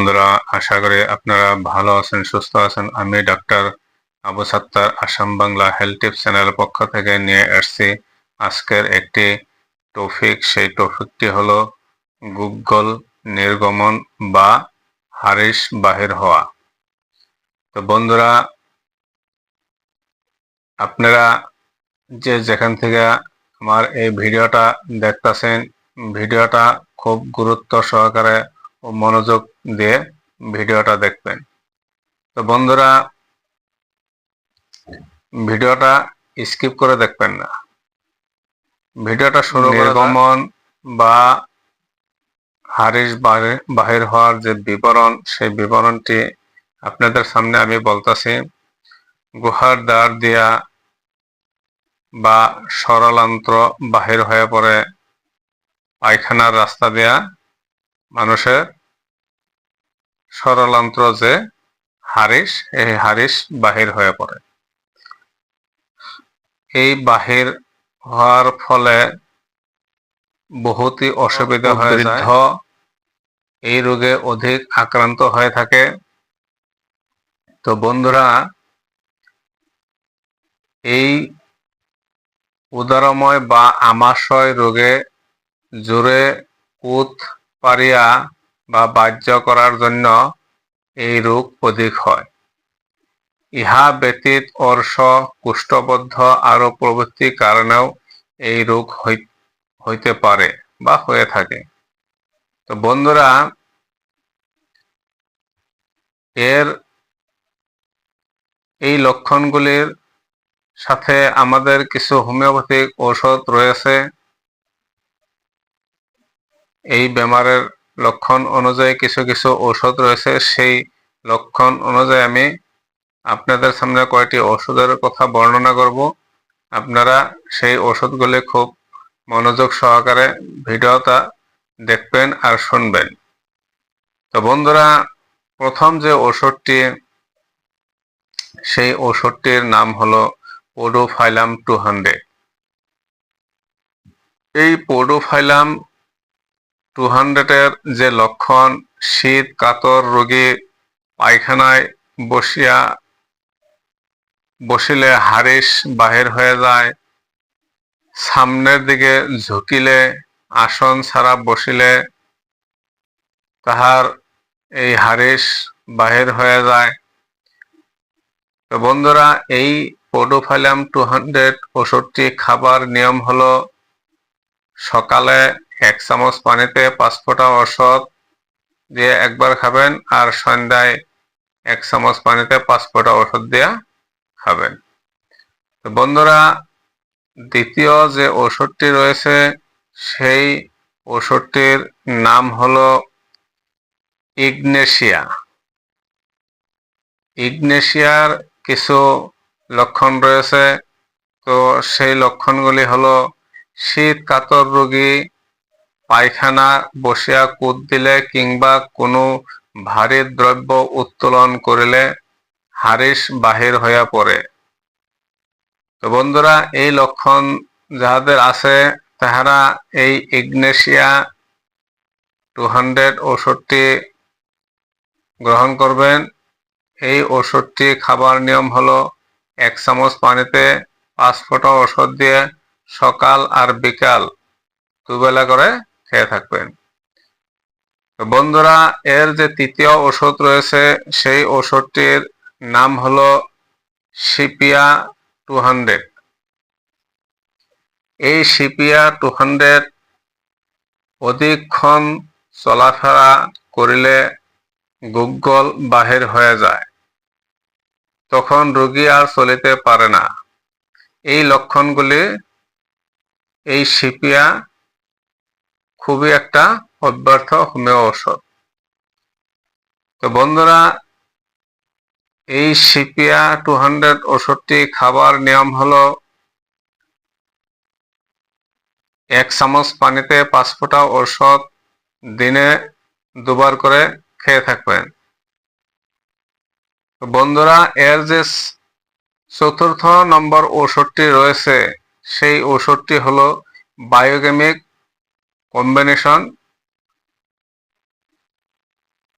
বন্ধুরা, আশা করি আপনারা ভালো আছেন, সুস্থ আছেন। আমি doctor Abu Sattar Assam Bangla health tips চ্যানেলের পক্ষ থেকে নিয়ে এসেছি আজকের একটি টপিক, সেই টপিকটি হলো গুগল নির্গমন বা হারিস বাহির হওয়া। তো বন্ধুরা, আপনারা যে যেখান থেকে আমার এই ভিডিওটা দেখতেছেন, ভিডিওটা খুব গুরুত্ব সহকারে ও মনোযোগ দিয়ে ভিডিওটা দেখবেন। তো বন্ধুরা, ভিডিওটা স্কিপ করে দেখবেন না। ভিডিওটা শুরু নির্গমন বা হারিস বাহির হওয়ার যে বিবরণ, সেই বিবরণটি আপনাদের সামনে আমি বলতেছি, গুহার দ্বার দিয়া বা সরলান্ত্র বাহির হয়ে পড়ে পায়খানার রাস্তা দেয়া মানুষের সরলান্ত্র যে হারিস, এই হারিস বাহির হয়ে পড়ে। এই বাহির হওয়ার ফলে বহুতই অসুবিধা হয়ে যায়। এই রোগে অধিক আক্রান্ত হয়ে থাকে। তো বন্ধুরা, এই উদারময় বা আমাশয় রোগে জোরে কুত পারিয়া বা বাহ্য করার জন্য এই রোগ অধিক হয়। ইহা ব্যতীত অর্শ কুষ্ঠবদ্ধ আরও প্রভৃতি কারণেও এই রোগ হইতে পারে বা হয়ে থাকে। তো বন্ধুরা এর এই লক্ষণগুলির সাথে আমাদের কিছু হোমিওপ্যাথিক ঔষধ রয়েছে। এই বেমারের লক্ষণ অনুযায়ী কিছু কিছু ঔষধ রয়েছে। সেই লক্ষণ অনুযায়ী আমি আপনাদের সামনে কয়েকটি ওষুধের কথা বর্ণনা করব। আপনারা সেই ওষুধগুলি খুব মনোযোগ সহকারে ভিডিওটা দেখবেন আর শুনবেন। তো বন্ধুরা, প্রথম যে ওষুধটি সেই ওষুধটির নাম হলো পোডোফাইলাম টু হান্ড্রেড। এই পোডোফাইলাম টু হান্ড্রেডের যে লক্ষণ, শীত, কাতর রোগী পায়খানায় বসিয়া, বসিলে হারিস বাহির হয়ে যায়, সামনের দিকে ঝুঁকিলে, আসন ছাড়া বসিলে তাহার এই হারিস বাহির হয়ে যায়। তো বন্ধুরা, এই পোডোফাইলাম টু হান্ড্রেড ওষুধটি খাবার নিয়ম হলো সকালে এক চামচ পানিতে পাঁচ ফোঁটা ওষুধ দিয়ে একবার খাবেন আর সন্ধ্যায় এক চামচ পানিতে পাঁচ ফোঁটা ওষুধ দিয়ে খাবেন। বন্ধুরা, দ্বিতীয় যে ওষুধটি রয়েছে, সেই ওষুধটির নাম হলো ইগনেশিয়া। ইগনেশিয়ার কিছু লক্ষণ রয়েছে। তো সেই লক্ষণগুলি হলো শীত কাতর রোগী পায়খানা বসিয়া কুদ দিলে কিংবা কোনো ভারী দ্রব্য উত্তোলন করিলে হারিস বাহির হইয়া পড়ে। তো বন্ধুরা, এই লক্ষণ যাহাদের আছে, তাহারা এই ইগনেশিয়া টু হান্ড্রেড ওষুধটি গ্রহণ করবেন। এই ওষুধটি খাবার নিয়ম হলো, এক চামচ পানিতে পাঁচ ফোঁটা ওষুধ দিয়ে সকাল আর বিকাল দুবেলা করে খেয়ে থাকবেন। বন্ধুরা, এর যে তৃতীয় ওষুধ রয়েছে, সেই ওষুধটির নাম হলো সিপিয়া টু হান্ড্রেড। এই সিপিয়া টু হান্ড্রেড অধিকক্ষণ চলাফেরা করিলে গুগল বাহির হয়ে যায়। তখন রোগী আর চলিতে পারে না। এই লক্ষণগুলি এই সিপিয়া খুবই একটা অব্যর্থ হোমিও ঔষধ। তো বন্ধুরা, এই সিপিয়া টু হান্ড্রেড ওষুধটি খাবার নিয়ম হলো, এক চামচ পানিতে পাঁচ ফোঁটা ঔষধ দিনে দুবার করে খেয়ে থাকবেন। বন্ধুরা, এর যে চতুর্থ নম্বর ঔষধটি রয়েছে, সেই ঔষধটি হলো বায়োকেমিক কম্বিনেশন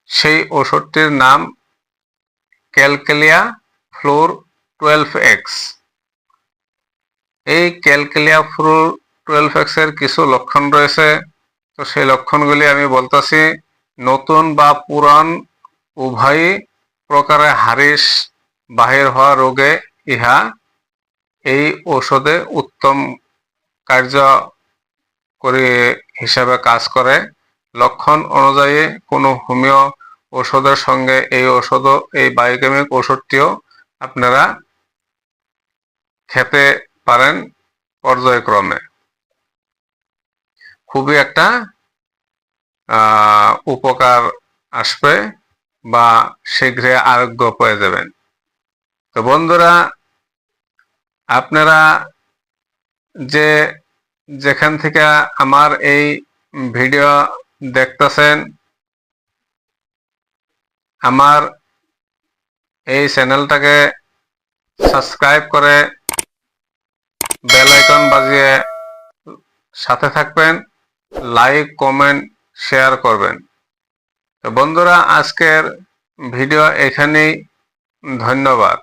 সেই ওষুধটির নাম ক্যালকেলিয়া ফ্লোর টুয়েলভ এক্স। এই ক্যালকেলিয়া ফ্লোর টুয়েলভ এক্সের কিছু লক্ষণ রয়েছে। তো সেই লক্ষণগুলি আমি বলতেছি, নতুন বা পুরান উভয় প্রকারে হারিস বাহির হওয়া রোগে ইহা এই ঔষধে উত্তম কার্য করে হিসাবে কাজ করে। লক্ষণ অনুযায়ী কোনো হোমিও ওষুধের সঙ্গে এই ওষুধ এই বায়োকেমিক ওষুধটিও আপনারা খেতে পারেন পর্যায়ক্রমে। খুবই একটা উপকার আসবে বা শীঘ্রই আরোগ্য পেয়ে যাবেন। তো বন্ধুরা, আপনারা যে যেখান থেকে আমার এই ভিডিও দেখতেছেন, আমার এই চ্যানেলটাকে সাবস্ক্রাইব করে বেল আইকন বাজিয়ে সাথে থাকবেন, লাইক, কমেন্ট, শেয়ার করবেন। তো বন্ধুরা, আজকের ভিডিও এখানেই, ধন্যবাদ।